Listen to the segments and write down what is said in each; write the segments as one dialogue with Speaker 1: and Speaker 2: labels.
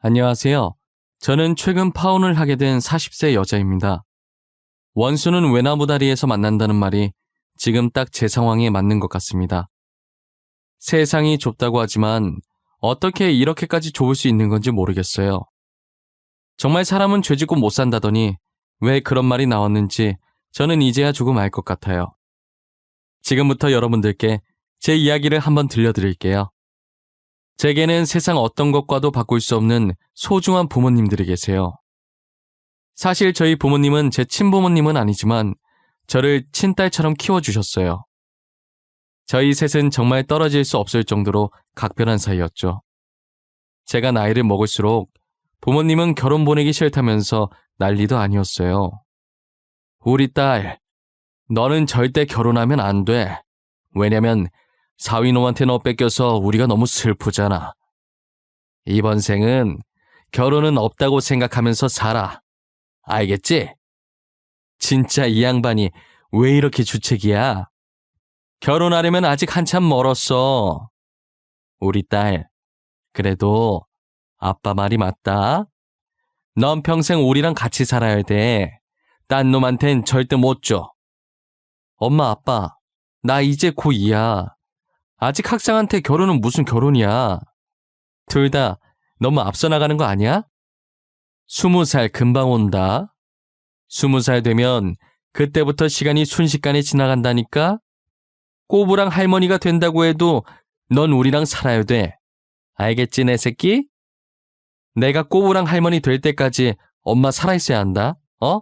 Speaker 1: 안녕하세요. 저는 최근 파혼을 하게 된 40세 여자입니다. 원수는 외나무 다리에서 만난다는 말이 지금 딱 제 상황에 맞는 것 같습니다. 세상이 좁다고 하지만 어떻게 이렇게까지 좁을 수 있는 건지 모르겠어요. 정말 사람은 죄짓고 못 산다더니 왜 그런 말이 나왔는지 저는 이제야 조금 알 것 같아요. 지금부터 여러분들께 제 이야기를 한번 들려드릴게요. 제게는 세상 어떤 것과도 바꿀 수 없는 소중한 부모님들이 계세요. 사실 저희 부모님은 제 친부모님은 아니지만 저를 친딸처럼 키워주셨어요. 저희 셋은 정말 떨어질 수 없을 정도로 각별한 사이였죠. 제가 나이를 먹을수록 부모님은 결혼 보내기 싫다면서 난리도 아니었어요. 우리 딸, 너는 절대 결혼하면 안 돼. 왜냐면 사위놈한테 너 뺏겨서 우리가 너무 슬프잖아. 이번 생은 결혼은 없다고 생각하면서 살아. 알겠지? 진짜 이 양반이 왜 이렇게 주책이야? 결혼하려면 아직 한참 멀었어. 우리 딸, 그래도 아빠 말이 맞다. 넌 평생 우리랑 같이 살아야 돼. 딴 놈한텐 절대 못 줘. 엄마, 아빠, 나 이제 고2야. 아직 학생한테 결혼은 무슨 결혼이야. 둘 다 너무 앞서 나가는 거 아니야? 스무 살 금방 온다. 스무 살 되면 그때부터 시간이 순식간에 지나간다니까? 꼬부랑 할머니가 된다고 해도 넌 우리랑 살아야 돼. 알겠지, 내 새끼? 내가 꼬부랑 할머니 될 때까지 엄마 살아있어야 한다, 어?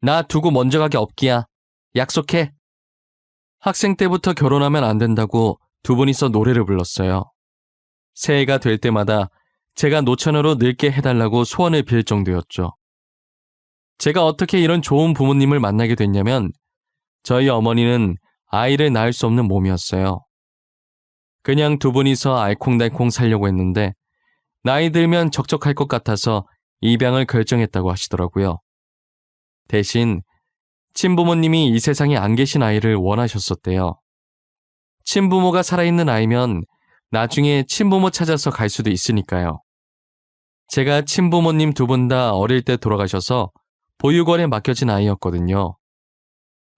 Speaker 1: 나 두고 먼저 가기 없기야. 약속해. 학생 때부터 결혼하면 안 된다고 두 분이서 노래를 불렀어요. 새해가 될 때마다 제가 노처녀로 늙게 해달라고 소원을 빌 정도였죠. 제가 어떻게 이런 좋은 부모님을 만나게 됐냐면 저희 어머니는 아이를 낳을 수 없는 몸이었어요. 그냥 두 분이서 알콩달콩 살려고 했는데 나이 들면 적적할 것 같아서 입양을 결정했다고 하시더라고요. 대신 친부모님이 이 세상에 안 계신 아이를 원하셨었대요. 친부모가 살아있는 아이면 나중에 친부모 찾아서 갈 수도 있으니까요. 제가 친부모님 두 분 다 어릴 때 돌아가셔서 보육원에 맡겨진 아이였거든요.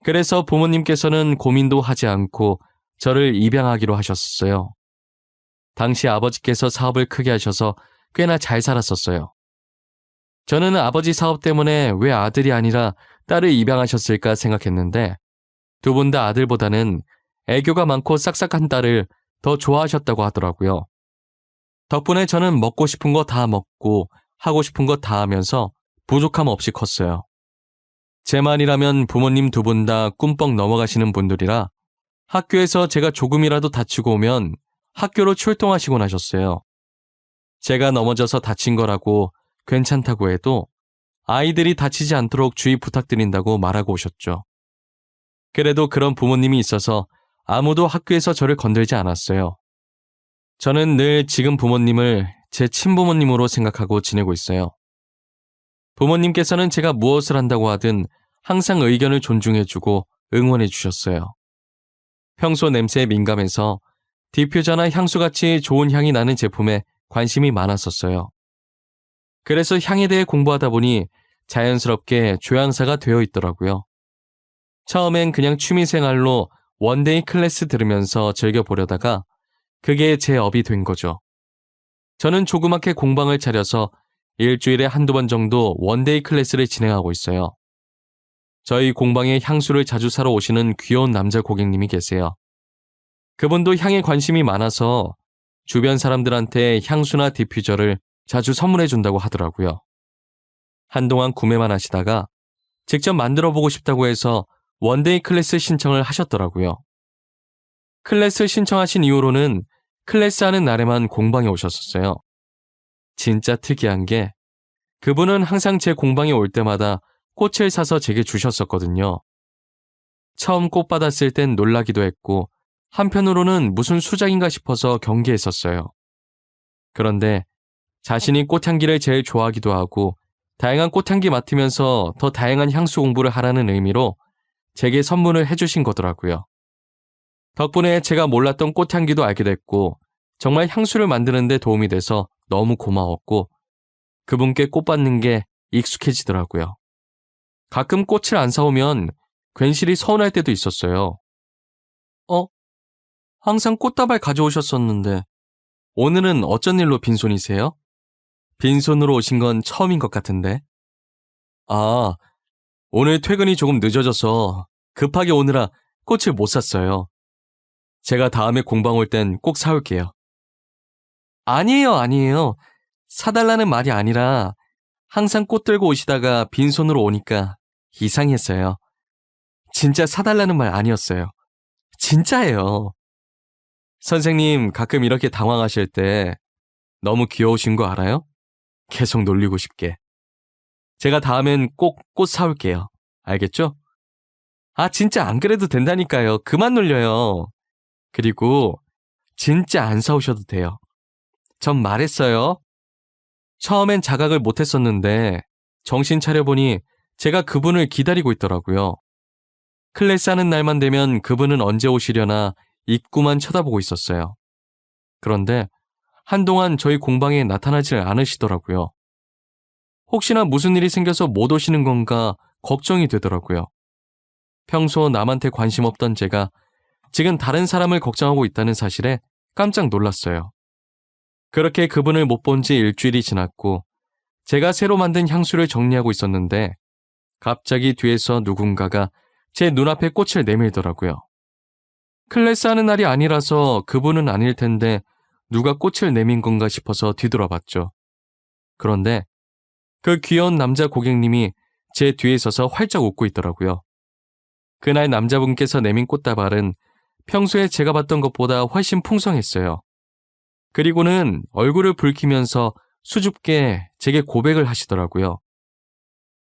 Speaker 1: 그래서 부모님께서는 고민도 하지 않고 저를 입양하기로 하셨어요. 당시 아버지께서 사업을 크게 하셔서 꽤나 잘 살았었어요. 저는 아버지 사업 때문에 왜 아들이 아니라 딸을 입양하셨을까 생각했는데 두 분 다 아들보다는 애교가 많고 싹싹한 딸을 더 좋아하셨다고 하더라고요. 덕분에 저는 먹고 싶은 거 다 먹고 하고 싶은 거 다 하면서 부족함 없이 컸어요. 제 말이라면 부모님 두 분 다 꿈뻑 넘어가시는 분들이라 학교에서 제가 조금이라도 다치고 오면 학교로 출동하시곤 하셨어요. 제가 넘어져서 다친 거라고 괜찮다고 해도 아이들이 다치지 않도록 주의 부탁드린다고 말하고 오셨죠. 그래도 그런 부모님이 있어서 아무도 학교에서 저를 건들지 않았어요. 저는 늘 지금 부모님을 제 친부모님으로 생각하고 지내고 있어요. 부모님께서는 제가 무엇을 한다고 하든 항상 의견을 존중해주고 응원해 주셨어요. 평소 냄새에 민감해서 디퓨저나 향수같이 좋은 향이 나는 제품에 관심이 많았었어요. 그래서 향에 대해 공부하다 보니 자연스럽게 조향사가 되어 있더라고요. 처음엔 그냥 취미생활로 원데이 클래스 들으면서 즐겨보려다가 그게 제 업이 된 거죠. 저는 조그맣게 공방을 차려서 일주일에 한두 번 정도 원데이 클래스를 진행하고 있어요. 저희 공방에 향수를 자주 사러 오시는 귀여운 남자 고객님이 계세요. 그분도 향에 관심이 많아서 주변 사람들한테 향수나 디퓨저를 자주 선물해 준다고 하더라고요. 한동안 구매만 하시다가 직접 만들어 보고 싶다고 해서 원데이 클래스 신청을 하셨더라고요. 클래스 신청하신 이후로는 클래스 하는 날에만 공방에 오셨었어요. 진짜 특이한 게 그분은 항상 제 공방에 올 때마다 꽃을 사서 제게 주셨었거든요. 처음 꽃 받았을 땐 놀라기도 했고 한편으로는 무슨 수작인가 싶어서 경계했었어요. 그런데 자신이 꽃향기를 제일 좋아하기도 하고 다양한 꽃향기 맡으면서 더 다양한 향수 공부를 하라는 의미로 제게 선물을 해주신 거더라고요. 덕분에 제가 몰랐던 꽃향기도 알게 됐고 정말 향수를 만드는데 도움이 돼서 너무 고마웠고 그분께 꽃 받는 게 익숙해지더라고요. 가끔 꽃을 안 사오면 괜시리 서운할 때도 있었어요. 어? 항상 꽃다발 가져오셨었는데 오늘은 어쩐 일로 빈손이세요? 빈손으로 오신 건 처음인 것 같은데. 아, 오늘 퇴근이 조금 늦어져서 급하게 오느라 꽃을 못 샀어요. 제가 다음에 공방 올 땐 꼭 사올게요. 아니에요, 아니에요. 사달라는 말이 아니라 항상 꽃 들고 오시다가 빈손으로 오니까 이상했어요. 진짜 사달라는 말 아니었어요. 진짜예요. 선생님 가끔 이렇게 당황하실 때 너무 귀여우신 거 알아요? 계속 놀리고 싶게. 제가 다음엔 꼭 꽃 사올게요. 알겠죠? 아, 진짜 안 그래도 된다니까요. 그만 놀려요. 그리고 진짜 안 사오셔도 돼요. 전 말했어요. 처음엔 자각을 못했었는데 정신 차려보니 제가 그분을 기다리고 있더라고요. 클래스 하는 날만 되면 그분은 언제 오시려나 입구만 쳐다보고 있었어요. 그런데 한동안 저희 공방에 나타나질 않으시더라고요. 혹시나 무슨 일이 생겨서 못 오시는 건가 걱정이 되더라고요. 평소 남한테 관심 없던 제가 지금 다른 사람을 걱정하고 있다는 사실에 깜짝 놀랐어요. 그렇게 그분을 못 본 지 일주일이 지났고 제가 새로 만든 향수를 정리하고 있었는데 갑자기 뒤에서 누군가가 제 눈앞에 꽃을 내밀더라고요. 클래스 하는 날이 아니라서 그분은 아닐 텐데 누가 꽃을 내민 건가 싶어서 뒤돌아봤죠. 그런데 그 귀여운 남자 고객님이 제 뒤에 서서 활짝 웃고 있더라고요. 그날 남자분께서 내민 꽃다발은 평소에 제가 봤던 것보다 훨씬 풍성했어요. 그리고는 얼굴을 붉히면서 수줍게 제게 고백을 하시더라고요.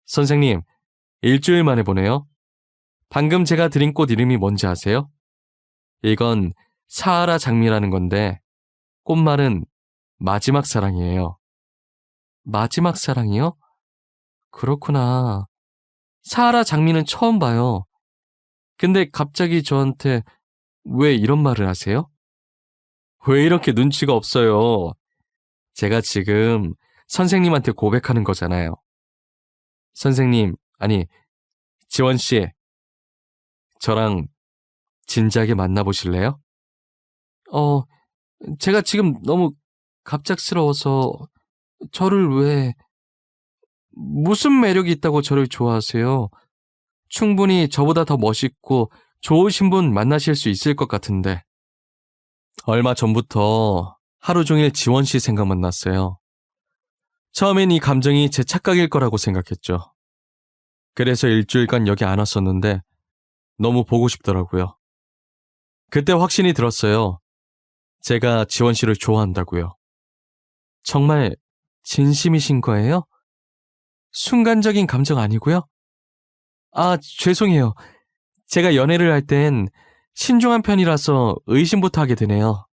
Speaker 1: 선생님, 일주일 만에 보네요. 방금 제가 드린 꽃 이름이 뭔지 아세요? 이건 사하라 장미라는 건데 꽃말은 마지막 사랑이에요. 마지막 사랑이요? 그렇구나. 사하라 장미는 처음 봐요. 근데 갑자기 저한테 왜 이런 말을 하세요? 왜 이렇게 눈치가 없어요? 제가 지금 선생님한테 고백하는 거잖아요. 선생님, 아니, 지원 씨. 저랑 진지하게 만나보실래요? 어, 제가 지금 너무 갑작스러워서 저를 왜, 무슨 매력이 있다고 저를 좋아하세요? 충분히 저보다 더 멋있고 좋으신 분 만나실 수 있을 것 같은데. 얼마 전부터 하루 종일 지원 씨 생각만 났어요. 처음엔 이 감정이 제 착각일 거라고 생각했죠. 그래서 일주일간 여기 안 왔었는데 너무 보고 싶더라고요. 그때 확신이 들었어요. 제가 지원 씨를 좋아한다고요. 정말 진심이신 거예요? 순간적인 감정 아니고요? 아, 죄송해요. 제가 연애를 할 땐 신중한 편이라서 의심부터 하게 되네요.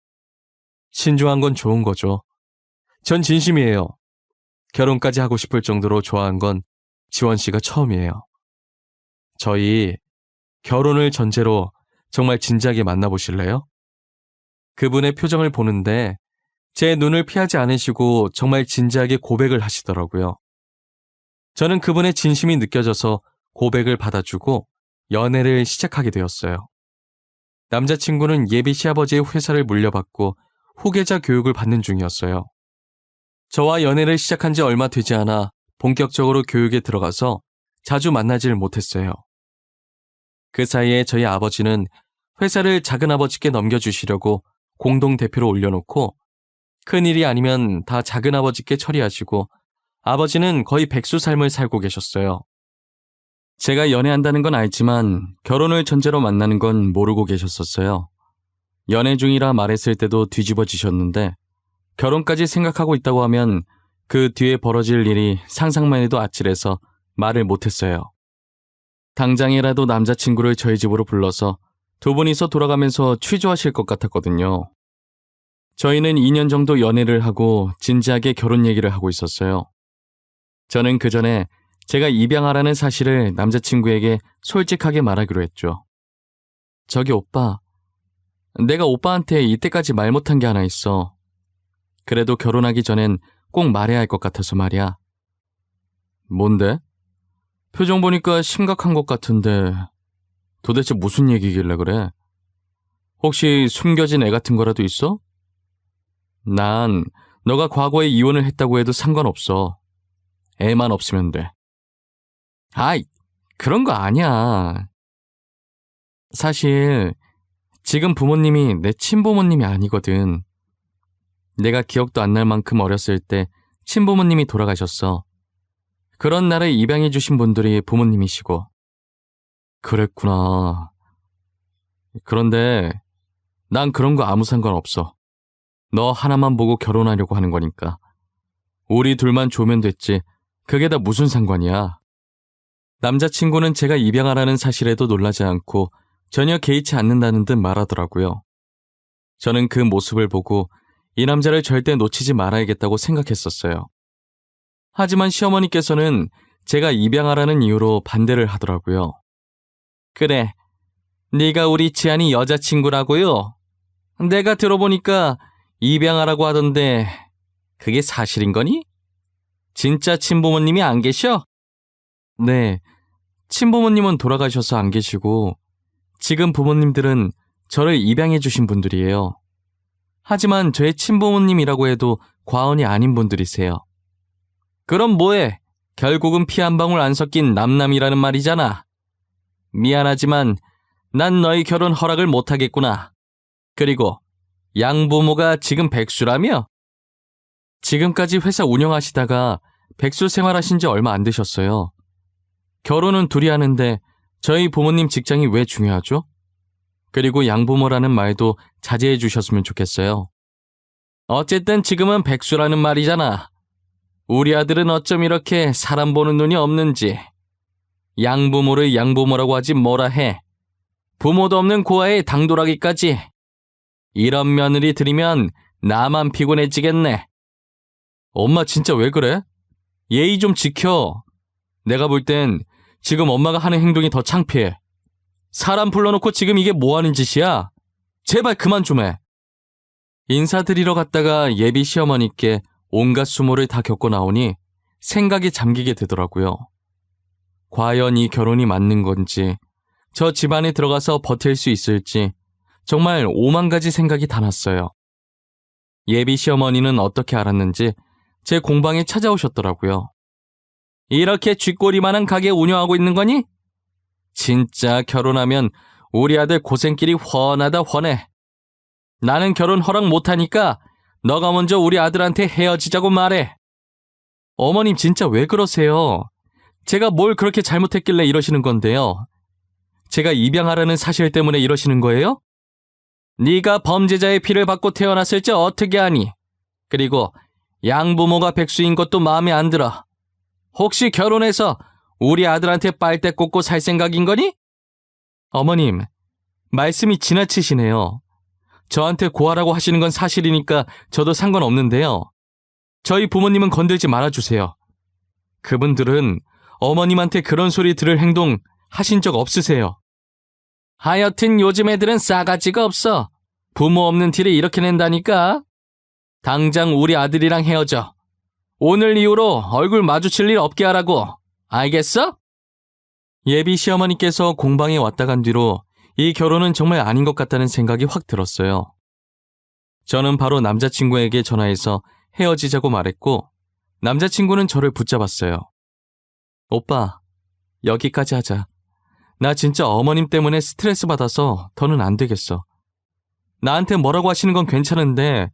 Speaker 1: 신중한 건 좋은 거죠. 전 진심이에요. 결혼까지 하고 싶을 정도로 좋아한 건 지원 씨가 처음이에요. 저희 결혼을 전제로 정말 진지하게 만나보실래요? 그분의 표정을 보는데 제 눈을 피하지 않으시고 정말 진지하게 고백을 하시더라고요. 저는 그분의 진심이 느껴져서 고백을 받아주고 연애를 시작하게 되었어요. 남자친구는 예비 시아버지의 회사를 물려받고 후계자 교육을 받는 중이었어요. 저와 연애를 시작한 지 얼마 되지 않아 본격적으로 교육에 들어가서 자주 만나지를 못했어요. 그 사이에 저희 아버지는 회사를 작은 아버지께 넘겨주시려고 공동 대표로 올려놓고 큰 일이 아니면 다 작은 아버지께 처리하시고 아버지는 거의 백수 삶을 살고 계셨어요. 제가 연애한다는 건 알지만 결혼을 전제로 만나는 건 모르고 계셨었어요. 연애 중이라 말했을 때도 뒤집어지셨는데 결혼까지 생각하고 있다고 하면 그 뒤에 벌어질 일이 상상만 해도 아찔해서 말을 못했어요. 당장이라도 남자친구를 저희 집으로 불러서 두 분이서 돌아가면서 취조하실 것 같았거든요. 저희는 2년 정도 연애를 하고 진지하게 결혼 얘기를 하고 있었어요. 저는 그 전에 제가 입양하라는 사실을 남자친구에게 솔직하게 말하기로 했죠. 저기 오빠, 내가 오빠한테 이때까지 말 못한 게 하나 있어. 그래도 결혼하기 전엔 꼭 말해야 할 것 같아서 말이야. 뭔데? 표정 보니까 심각한 것 같은데 도대체 무슨 얘기길래 그래? 혹시 숨겨진 애 같은 거라도 있어? 난 너가 과거에 이혼을 했다고 해도 상관없어. 애만 없으면 돼. 아이, 그런 거 아니야. 사실 지금 부모님이 내 친부모님이 아니거든. 내가 기억도 안 날 만큼 어렸을 때 친부모님이 돌아가셨어. 그런 나를 입양해 주신 분들이 부모님이시고. 그랬구나. 그런데 난 그런 거 아무 상관 없어. 너 하나만 보고 결혼하려고 하는 거니까. 우리 둘만 좋으면 됐지. 그게 다 무슨 상관이야. 남자친구는 제가 입양하라는 사실에도 놀라지 않고 전혀 개의치 않는다는 듯 말하더라고요. 저는 그 모습을 보고 이 남자를 절대 놓치지 말아야겠다고 생각했었어요. 하지만 시어머니께서는 제가 입양하라는 이유로 반대를 하더라고요. 그래, 네가 우리 지안이 여자친구라고요? 내가 들어보니까 입양하라고 하던데 그게 사실인 거니? 진짜 친부모님이 안 계셔? 네, 친부모님은 돌아가셔서 안 계시고 지금 부모님들은 저를 입양해 주신 분들이에요. 하지만 저의 친부모님이라고 해도 과언이 아닌 분들이세요. 그럼 뭐해? 결국은 피 한 방울 안 섞인 남남이라는 말이잖아. 미안하지만 난 너희 결혼 허락을 못하겠구나. 그리고 양부모가 지금 백수라며? 지금까지 회사 운영하시다가 백수 생활하신 지 얼마 안 되셨어요. 결혼은 둘이 하는데 저희 부모님 직장이 왜 중요하죠? 그리고 양부모라는 말도 자제해 주셨으면 좋겠어요. 어쨌든 지금은 백수라는 말이잖아. 우리 아들은 어쩜 이렇게 사람 보는 눈이 없는지. 양부모를 양부모라고 하지 뭐라 해. 부모도 없는 고아의 당돌하기까지. 이런 며느리 들이면 나만 피곤해지겠네. 엄마 진짜 왜 그래? 예의 좀 지켜. 내가 볼 땐 지금 엄마가 하는 행동이 더 창피해. 사람 불러놓고 지금 이게 뭐 하는 짓이야? 제발 그만 좀 해. 인사드리러 갔다가 예비 시어머니께 온갖 수모를 다 겪고 나오니 생각이 잠기게 되더라고요. 과연 이 결혼이 맞는 건지, 저 집안에 들어가서 버틸 수 있을지, 정말 오만 가지 생각이 다 났어요. 예비 시어머니는 어떻게 알았는지 제 공방에 찾아오셨더라고요. 이렇게 쥐꼬리만한 가게 운영하고 있는 거니? 진짜 결혼하면 우리 아들 고생길이 훤하다 훤해. 나는 결혼 허락 못하니까 너가 먼저 우리 아들한테 헤어지자고 말해. 어머님 진짜 왜 그러세요? 제가 뭘 그렇게 잘못했길래 이러시는 건데요. 제가 입양하라는 사실 때문에 이러시는 거예요? 네가 범죄자의 피를 받고 태어났을지 어떻게 아니? 그리고 양부모가 백수인 것도 마음에 안 들어. 혹시 결혼해서 우리 아들한테 빨대 꽂고 살 생각인 거니? 어머님, 말씀이 지나치시네요. 저한테 고하라고 하시는 건 사실이니까 저도 상관없는데요. 저희 부모님은 건들지 말아주세요. 그분들은 어머님한테 그런 소리 들을 행동 하신 적 없으세요. 하여튼 요즘 애들은 싸가지가 없어. 부모 없는 티를 이렇게 낸다니까. 당장 우리 아들이랑 헤어져. 오늘 이후로 얼굴 마주칠 일 없게 하라고. 알겠어? 예비 시어머니께서 공방에 왔다 간 뒤로 이 결혼은 정말 아닌 것 같다는 생각이 확 들었어요. 저는 바로 남자친구에게 전화해서 헤어지자고 말했고, 남자친구는 저를 붙잡았어요. 오빠, 여기까지 하자. 나 진짜 어머님 때문에 스트레스 받아서 더는 안 되겠어. 나한테 뭐라고 하시는 건 괜찮은데,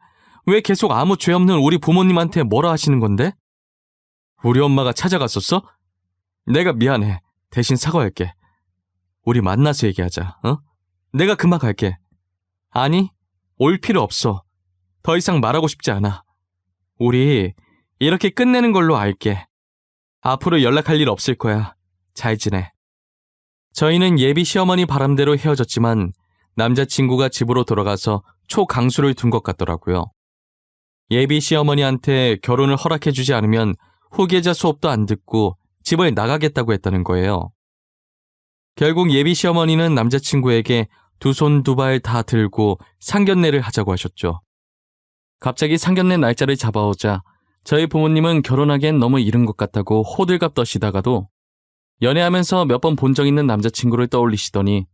Speaker 1: 왜 계속 아무 죄 없는 우리 부모님한테 뭐라 하시는 건데? 우리 엄마가 찾아갔었어? 내가 미안해. 대신 사과할게. 우리 만나서 얘기하자, 어? 내가 금방 갈게. 아니, 올 필요 없어. 더 이상 말하고 싶지 않아. 우리 이렇게 끝내는 걸로 알게. 앞으로 연락할 일 없을 거야. 잘 지내. 저희는 예비 시어머니 바람대로 헤어졌지만 남자친구가 집으로 돌아가서 초강수를 둔 것 같더라고요. 예비 시어머니한테 결혼을 허락해주지 않으면 후계자 수업도 안 듣고 집을 나가겠다고 했다는 거예요. 결국 예비 시어머니는 남자친구에게 두 손 두 발 다 들고 상견례를 하자고 하셨죠. 갑자기 상견례 날짜를 잡아오자 저희 부모님은 결혼하기엔 너무 이른 것 같다고 호들갑 떠시다가도 연애하면서 몇 번 본 적 있는 남자친구를 떠올리시더니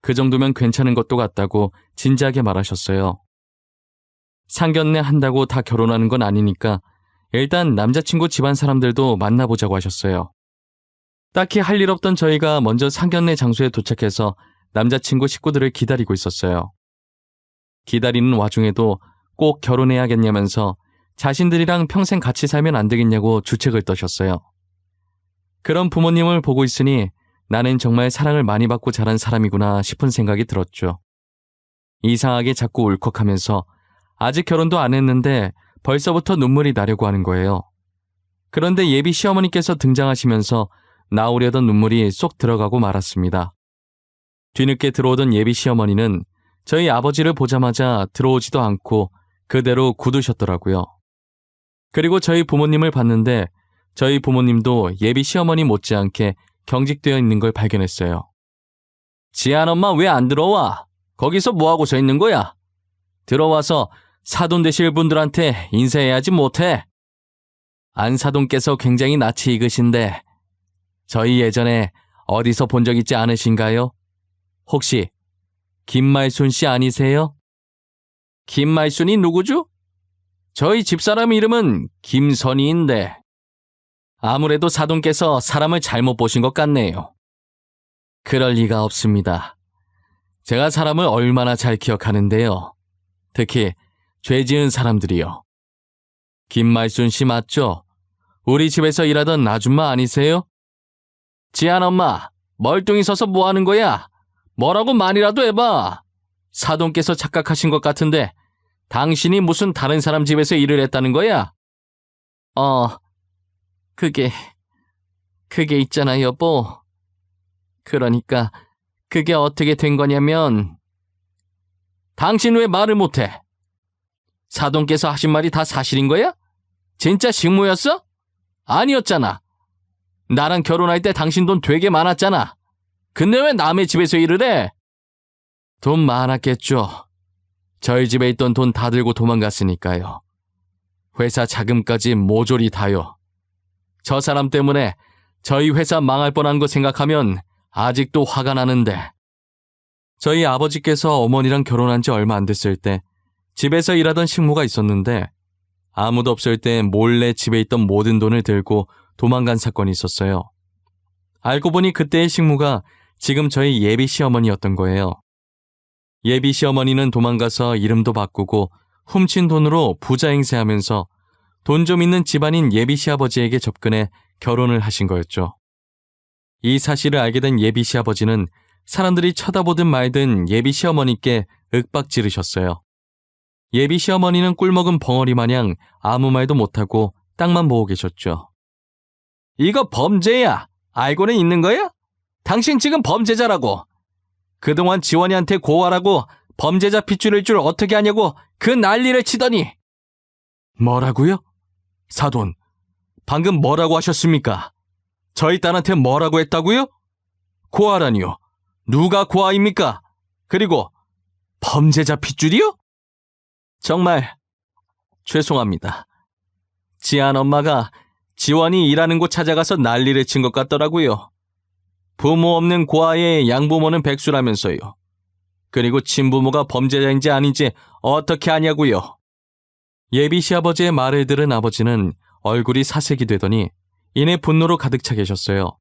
Speaker 1: 그 정도면 괜찮은 것도 같다고 진지하게 말하셨어요. 상견례 한다고 다 결혼하는 건 아니니까 일단 남자친구 집안 사람들도 만나보자고 하셨어요. 딱히 할 일 없던 저희가 먼저 상견례 장소에 도착해서 남자친구 식구들을 기다리고 있었어요. 기다리는 와중에도 꼭 결혼해야겠냐면서 자신들이랑 평생 같이 살면 안 되겠냐고 주책을 떠셨어요. 그런 부모님을 보고 있으니 나는 정말 사랑을 많이 받고 자란 사람이구나 싶은 생각이 들었죠. 이상하게 자꾸 울컥하면서 아직 결혼도 안 했는데 벌써부터 눈물이 나려고 하는 거예요. 그런데 예비 시어머니께서 등장하시면서 나오려던 눈물이 쏙 들어가고 말았습니다. 뒤늦게 들어오던 예비 시어머니는 저희 아버지를 보자마자 들어오지도 않고 그대로 굳으셨더라고요. 그리고 저희 부모님을 봤는데 저희 부모님도 예비 시어머니 못지않게 경직되어 있는 걸 발견했어요. 지안 엄마 왜 안 들어와? 거기서 뭐하고 서 있는 거야? 들어와서 사돈 되실 분들한테 인사해야지 못해. 안사돈께서 굉장히 낯이 익으신데 저희 예전에 어디서 본 적 있지 않으신가요? 혹시 김말순 씨 아니세요? 김말순이 누구죠? 저희 집사람 이름은 김선희인데 아무래도 사돈께서 사람을 잘못 보신 것 같네요. 그럴 리가 없습니다. 제가 사람을 얼마나 잘 기억하는데요. 특히 죄 지은 사람들이요. 김말순 씨 맞죠? 우리 집에서 일하던 아줌마 아니세요? 지안 엄마, 멀뚱히 서서 뭐 하는 거야? 뭐라고 말이라도 해봐. 사돈께서 착각하신 것 같은데 당신이 무슨 다른 사람 집에서 일을 했다는 거야? 어, 그게, 그게 있잖아, 여보. 그러니까, 그게 어떻게 된 거냐면, 당신 왜 말을 못해? 사돈께서 하신 말이 다 사실인 거야? 진짜 식모였어? 아니었잖아. 나랑 결혼할 때 당신 돈 되게 많았잖아. 근데 왜 남의 집에서 일을 해? 돈 많았겠죠. 저희 집에 있던 돈 다 들고 도망갔으니까요. 회사 자금까지 모조리 다요. 저 사람 때문에 저희 회사 망할 뻔한 거 생각하면 아직도 화가 나는데. 저희 아버지께서 어머니랑 결혼한 지 얼마 안 됐을 때 집에서 일하던 식모가 있었는데 아무도 없을 때 몰래 집에 있던 모든 돈을 들고 도망간 사건이 있었어요. 알고 보니 그때의 식모가 지금 저희 예비 시어머니였던 거예요. 예비 시어머니는 도망가서 이름도 바꾸고 훔친 돈으로 부자 행세하면서 돈 좀 있는 집안인 예비 시아버지에게 접근해 결혼을 하신 거였죠. 이 사실을 알게 된 예비 시아버지는 사람들이 쳐다보든 말든 예비 시어머니께 윽박 지르셨어요. 예비 시어머니는 꿀먹은 벙어리 마냥 아무 말도 못하고 땅만 보고 계셨죠. 이거 범죄야. 알고는 있는 거야? 당신 지금 범죄자라고. 그동안 지원이한테 고하라고 범죄자 핏줄일 줄 어떻게 아냐고 그 난리를 치더니. 뭐라고요? 사돈, 방금 뭐라고 하셨습니까? 저희 딸한테 뭐라고 했다고요? 고아라니요. 누가 고아입니까? 그리고 범죄자 핏줄이요? 정말 죄송합니다. 지안 엄마가 지원이 일하는 곳 찾아가서 난리를 친 것 같더라고요. 부모 없는 고아의 양부모는 백수라면서요. 그리고 친부모가 범죄자인지 아닌지 어떻게 아냐고요. 예비 시아버지의 말을 들은 아버지는 얼굴이 사색이 되더니 이내 분노로 가득 차 계셨어요.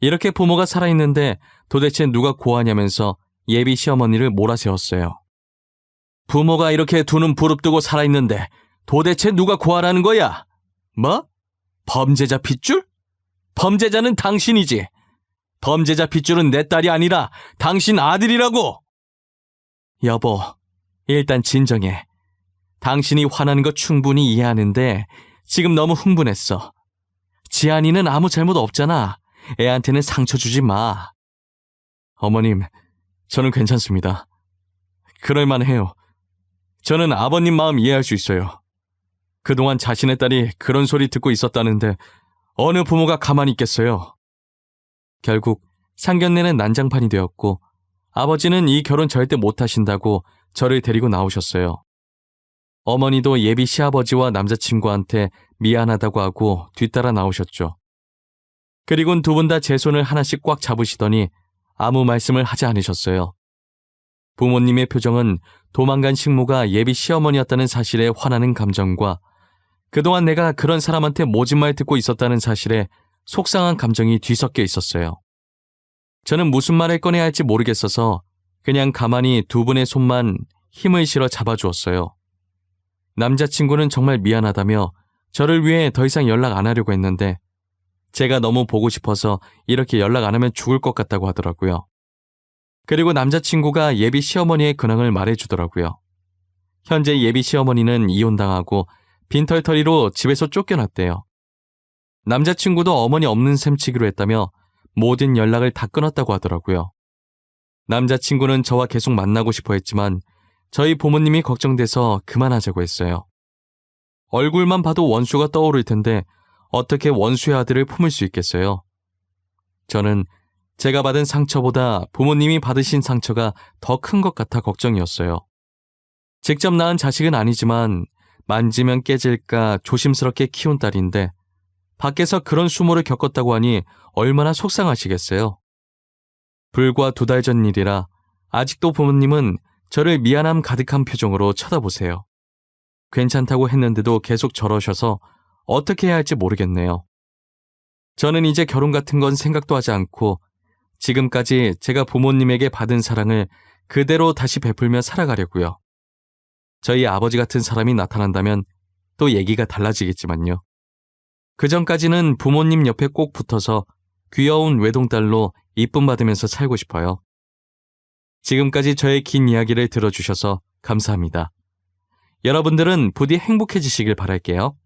Speaker 1: 이렇게 부모가 살아있는데 도대체 누가 고하냐면서 예비 시어머니를 몰아세웠어요. 부모가 이렇게 두 눈 부릅뜨고 살아있는데 도대체 누가 고하라는 거야? 뭐? 범죄자 핏줄? 범죄자는 당신이지. 범죄자 핏줄은 내 딸이 아니라 당신 아들이라고! 여보, 일단 진정해. 당신이 화나는 거 충분히 이해하는데 지금 너무 흥분했어. 지안이는 아무 잘못 없잖아. 애한테는 상처 주지 마. 어머님, 저는 괜찮습니다. 그럴만 해요. 저는 아버님 마음 이해할 수 있어요. 그동안 자신의 딸이 그런 소리 듣고 있었다는데 어느 부모가 가만히 있겠어요. 결국 상견례는 난장판이 되었고 아버지는 이 결혼 절대 못하신다고 저를 데리고 나오셨어요. 어머니도 예비 시아버지와 남자친구한테 미안하다고 하고 뒤따라 나오셨죠. 그리곤 두 분 다 제 손을 하나씩 꽉 잡으시더니 아무 말씀을 하지 않으셨어요. 부모님의 표정은 도망간 식모가 예비 시어머니였다는 사실에 화나는 감정과 그동안 내가 그런 사람한테 모진 말 듣고 있었다는 사실에 속상한 감정이 뒤섞여 있었어요. 저는 무슨 말을 꺼내야 할지 모르겠어서 그냥 가만히 두 분의 손만 힘을 실어 잡아주었어요. 남자친구는 정말 미안하다며 저를 위해 더 이상 연락 안 하려고 했는데 제가 너무 보고 싶어서 이렇게 연락 안 하면 죽을 것 같다고 하더라고요. 그리고 남자친구가 예비 시어머니의 근황을 말해주더라고요. 현재 예비 시어머니는 이혼당하고 빈털터리로 집에서 쫓겨났대요. 남자친구도 어머니 없는 셈 치기로 했다며 모든 연락을 다 끊었다고 하더라고요. 남자친구는 저와 계속 만나고 싶어 했지만 저희 부모님이 걱정돼서 그만하자고 했어요. 얼굴만 봐도 원수가 떠오를 텐데 어떻게 원수의 아들을 품을 수 있겠어요? 저는 제가 받은 상처보다 부모님이 받으신 상처가 더 큰 것 같아 걱정이었어요. 직접 낳은 자식은 아니지만 만지면 깨질까 조심스럽게 키운 딸인데 밖에서 그런 수모를 겪었다고 하니 얼마나 속상하시겠어요. 불과 두 달 전 일이라 아직도 부모님은 저를 미안함 가득한 표정으로 쳐다보세요. 괜찮다고 했는데도 계속 저러셔서 어떻게 해야 할지 모르겠네요. 저는 이제 결혼 같은 건 생각도 하지 않고 지금까지 제가 부모님에게 받은 사랑을 그대로 다시 베풀며 살아가려고요. 저희 아버지 같은 사람이 나타난다면 또 얘기가 달라지겠지만요. 그 전까지는 부모님 옆에 꼭 붙어서 귀여운 외동딸로 이쁨 받으면서 살고 싶어요. 지금까지 저의 긴 이야기를 들어주셔서 감사합니다. 여러분들은 부디 행복해지시길 바랄게요.